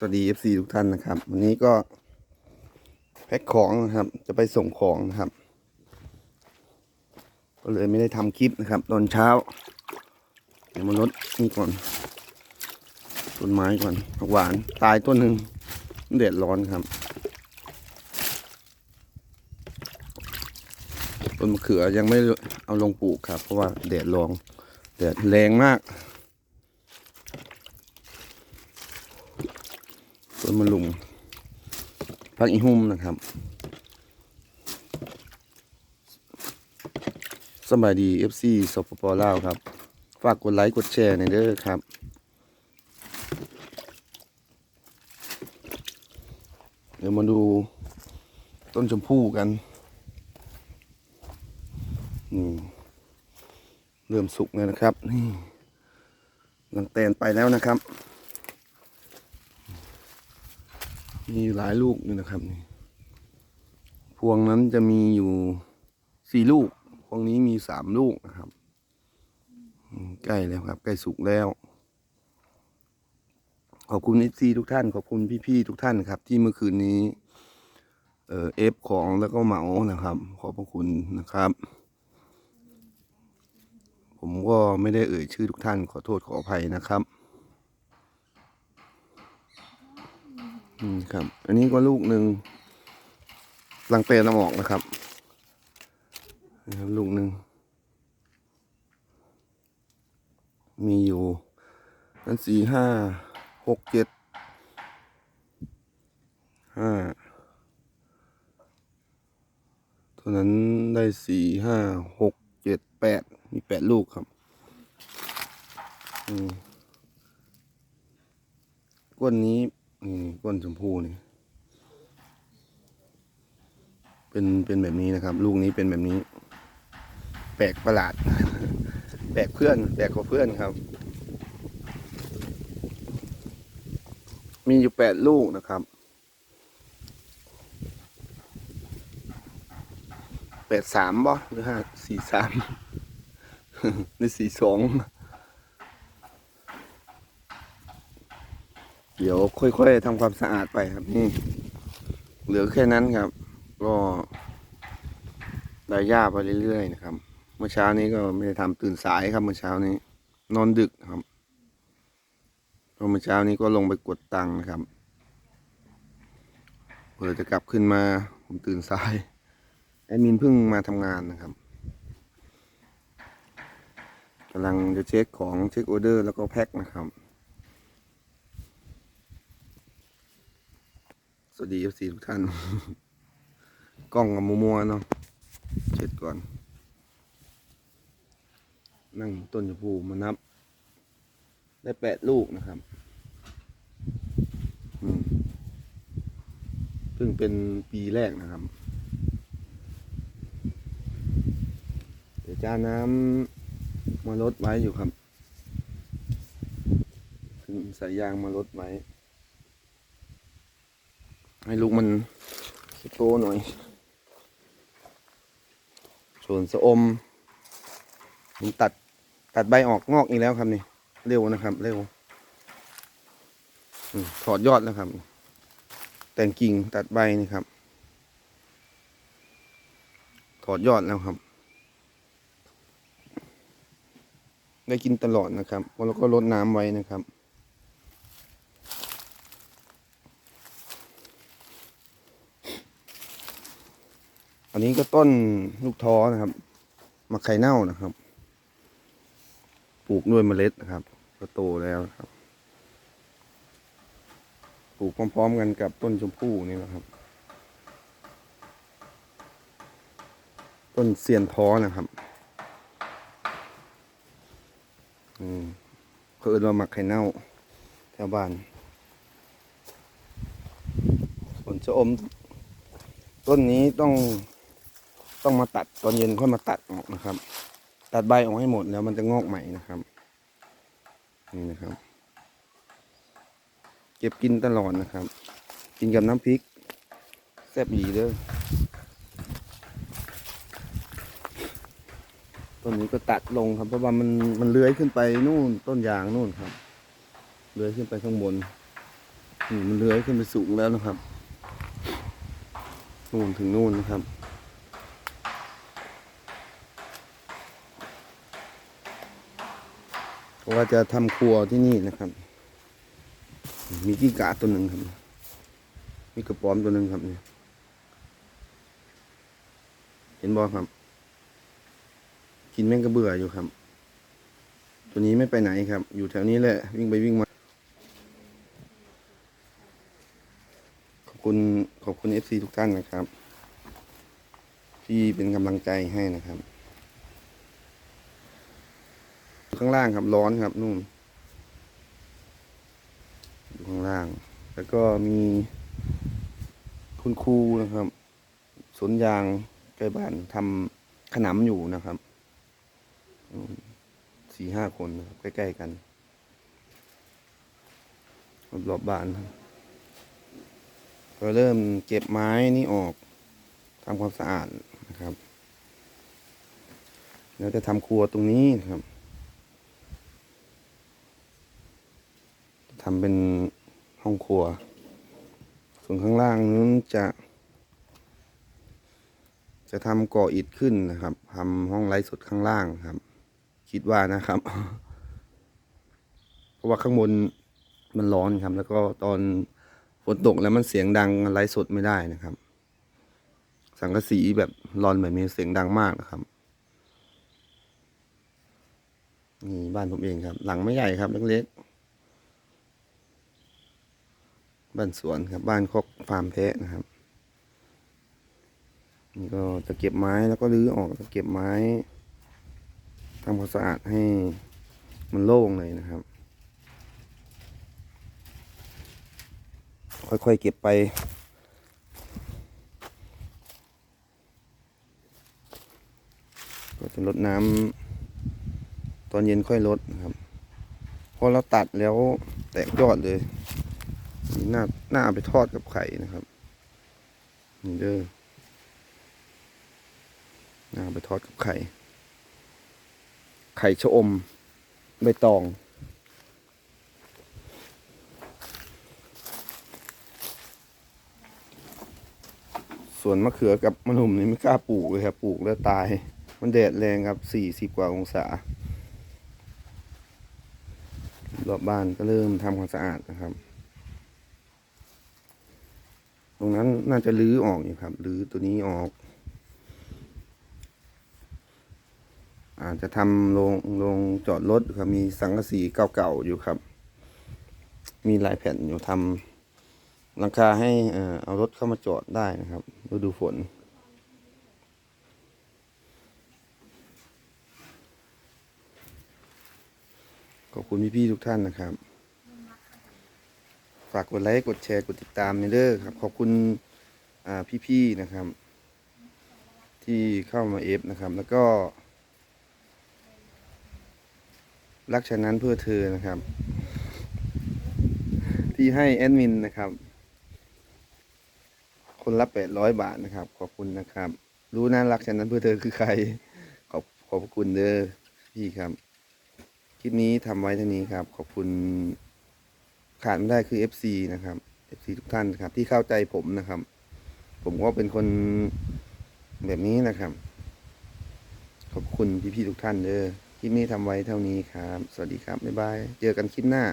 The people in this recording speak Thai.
สวัสดี FC ทุกท่านนะครับ วันนี้ก็แพ็คของนะครับ จะไปส่งของนะครับ ก็เลยไม่ได้ทำคลิปนะครับ ตอนเช้า เดี๋ยวมาลดนี่ก่อน ต้นไม้ก่อนผักหวานตายต้นหนึ่งแดดร้อนครับ ต้นมะเขือยังไม่เอาลงปลูกครับ เพราะว่าแดดร้อนแดดแรงมาก ต้นมะลุมพักอีหุ่มนะครับสบายดี FC สปปลาวครับ ฝากกดไลค์ กดแชร์ในอยเด้อครับ เดี๋ยวมาดูต้นชมพู่กันนี่เริ่มสุกแล้วนะครับ นี่ลังแตนไปแล้วนะครับ มีหลายลูกอยู่นะครับนี่พวงนั้นจะมีอยู่สี่ลูก พวงนี้มีสามลูกนะครับใกล้แล้วครับ ใกล้สุกแล้ว ขอบคุณเอซีทุกท่าน ขอบคุณพี่ๆทุกท่านครับ ที่เมื่อคืนนี้ เออเอฟของแล้วก็เหมานะครับ ขอบพระคุณนะครับ ผมก็ไม่ได้เอ่ยชื่อทุกท่าน ขอโทษขออภัยนะครับ อืมครับ อันนี้ก็ลูกหนึ่งลังเตนำออกนะครับนะครับลูกหนึ่งมีอยู่นั้นสี่ห้าหกเจ็ดห้าตัวนั้นได้สี่ห้าหกเจ็ดแปดมีแปดลูกครับอืมก้นนี้ นี่ก้นชมพูนี่ เป็นเป็นแบบนี้นะครับ ลูกนี้เป็นแบบนี้ แปลกประหลาด แปลกเพื่อน แปลกกว่าเพื่อนครับ มีอยู่แปดลูกนะครับแปดสามบ่หรือห้าสี่สามหรือสี่สอง เดี๋ยวค่อยๆทำความสะอาดไปครับนี่ เหลือแค่นั้นครับ ก็ได้หญ้าไปเรื่อยๆนะครับ เมื่อเช้านี้ก็ไม่ได้ทำตื่นสายครับเมื่อเช้านี้ นอนดึกครับเพราะเมื่อเช้านี้ก็ลงไปกดตังค์นะครับเผื่อจะกลับขึ้นมาผมตื่นสายแอดมินเพิ่งมาทำงานนะครับกำลังจะเช็คของเช็คออเดอร์แล้วก็แพ็คนะครับ สวัสดีเอฟซีทุกท่าน กล้องกับมัวๆเนาะเช็ดก่อน นั่งต้นชมพูมานับ ได้แปดลูกนะครับเพิ่งเป็นปีแรกนะครับ เดี๋ยวจ้าน้ำมาลดไว้อยู่ครับขึ้นสายยางมาลดไว้ ให้ลูกมันโตหน่อย ส่วนสะอมผมตัดตัดใบออกงอกอีกแล้วครับนี่ เร็วนะครับ เร็วอืมถอดยอดแล้วครับ แต่งกิ่งตัดใบนี่ครับ ถอดยอดแล้วครับ ได้กินตลอดนะครับแล้วก็ลดน้ำไว้นะครับ อันนี้ก็ต้นลูกท้อนะครับมะไข่เน่านะครับ ปลูกด้วยเมล็ดนะครับ ก็โตแล้วครับ ปลูกพร้อมๆกันกับต้นชมพู่นี่นะครับ ต้นเซียนท้อนะครับ อืมเขาเอิ้นว่ามักไข่เน่าแถวบ้านส่วนชะอมต้นนี้ต้อง ต้องมาตัดตอนเย็นค่อยมาตัดออกนะครับ ตัดใบออกให้หมดแล้วมันจะงอกใหม่นะครับนี่นะครับ เก็บกินตลอดนะครับ กินกับน้ำพริกแซ่บอีเด้อต้นนี้ก็ตัดลงครับ เพราะว่ามันมันเลื้อยขึ้นไปนู่นต้นยางนู่นครับเลื้อยขึ้นไปข้างบนนี่มันเลื้อยขึ้นไปสูงแล้วนะครับนู่นถึงนู่นนะครับ เพ ราะว่าจะทำครัวที่นี่นะครับ มีกิ้งก่าตัวหนึ่งครับ มีกระป๋อมตัวหนึ่งครับเนี่ยเห็นบอครับ กินแม่งกระเบื่ออยู่ครับ ตัวนี้ไม่ไปไหนครับ อยู่แถวนี้แหละ วิ่งไปวิ่งมา ขอบคุณขอบคุณเอฟซีทุกท่านนะครับ ที่เป็นกำลังใจให้นะครับ ข้างล่างครับร้อนครับนู่นอยู่ข้างล่าง แล้วก็มีคุณครูนะครับสวนยางใกล้บ้านทำขนำอยู่นะครับสี่ห้าคนนะครับใกล้ๆกันรอบบ้านครับก็เริ่มเก็บไม้นี่ออกทำความสะอาดนะครับ แล้วจะทำครัวตรงนี้นะครับ ทำเป็นห้องครัว ส่วนข้างล่างนั้นจะ จะทำก่ออิฐขึ้นนะครับทำห้องไร้สดข้างล่างครับ คิดว่านะครับ เพราะว่าข้างบนมันร้อนครับ แล้วก็ตอนฝนตกแล้วมันเสียงดังไลฟ์สดไม่ได้นะครับ สังกะสีแบบร้อนแบบนี้เสียงดังมากนะครับนี่บ้านผมเองครับ หลังไม่ใหญ่ครับเล็กๆ บ้านสวนครับบ้านคอกฟาร์มแพะนะครับ นี่ก็จะเก็บไม้แล้วก็รื้อออกจะเก็บไม้ทำความสะอาดให้มันโล่งเลยนะครับ ค่อยๆเก็บไปก็จะลดน้ำตอนเย็นค่อยลดนะครับ พอเราตัดแล้วแตกยอดเลย นี่น่าน่าไปทอดกับไข่นะครับ นี่เด้อน่าเอาไปทอดกับไข่ ไข่ชะอมใบตองส่วนมะเขือกับมะนุ่มนี่ไม่กล้าปลูกเลยครับ ปลูกแล้วตาย มันแดดแรงครับสี่สิบกว่าองศารอบบ้านก็เริ่มทำความสะอาดนะครับ ตรงนั้นน่าจะรื้อออกอยู่ครับรื้อตัวนี้ออก อาจจะทำโรงโรงจอดรถครับมีสังกะสีเก่าๆอยู่ครับ มีหลายแผ่นอยู่ทำหลังคาให้เอ่อเอารถเข้ามาจอดได้นะครับฤดูฝนขอบคุณพี่ๆทุกท่านนะครับ ฝากกดไลค์กดแชร์กดติดตามในเด้อครับ ขอบคุณอ่าพี่ๆนะครับ ที่เข้ามาเอฟนะครับ แล้วก็ รักฉันนั้นเพื่อเธอนะครับ ที่ให้แอดมินนะครับ คนละแปดร้อยบาทนะครับ ขอบคุณนะครับ รู้นะรักฉันนั้นเพื่อเธอคือใคร ขอบขอบคุณเด้อพี่ครับ คลิปนี้ทำไว้เท่านี้ครับ ขอบคุณ ขาดไม่ได้คือ FC นะครับ FC ทุกท่านครับ ที่เข้าใจผมนะครับ ผมก็เป็นคนแบบนี้นะครับ ขอบคุณพี่ๆทุกท่านเด้อที่มีทำไว้เท่านี้ครับ สวัสดีครับบ๊ายบาย เจอกันคลิปหน้า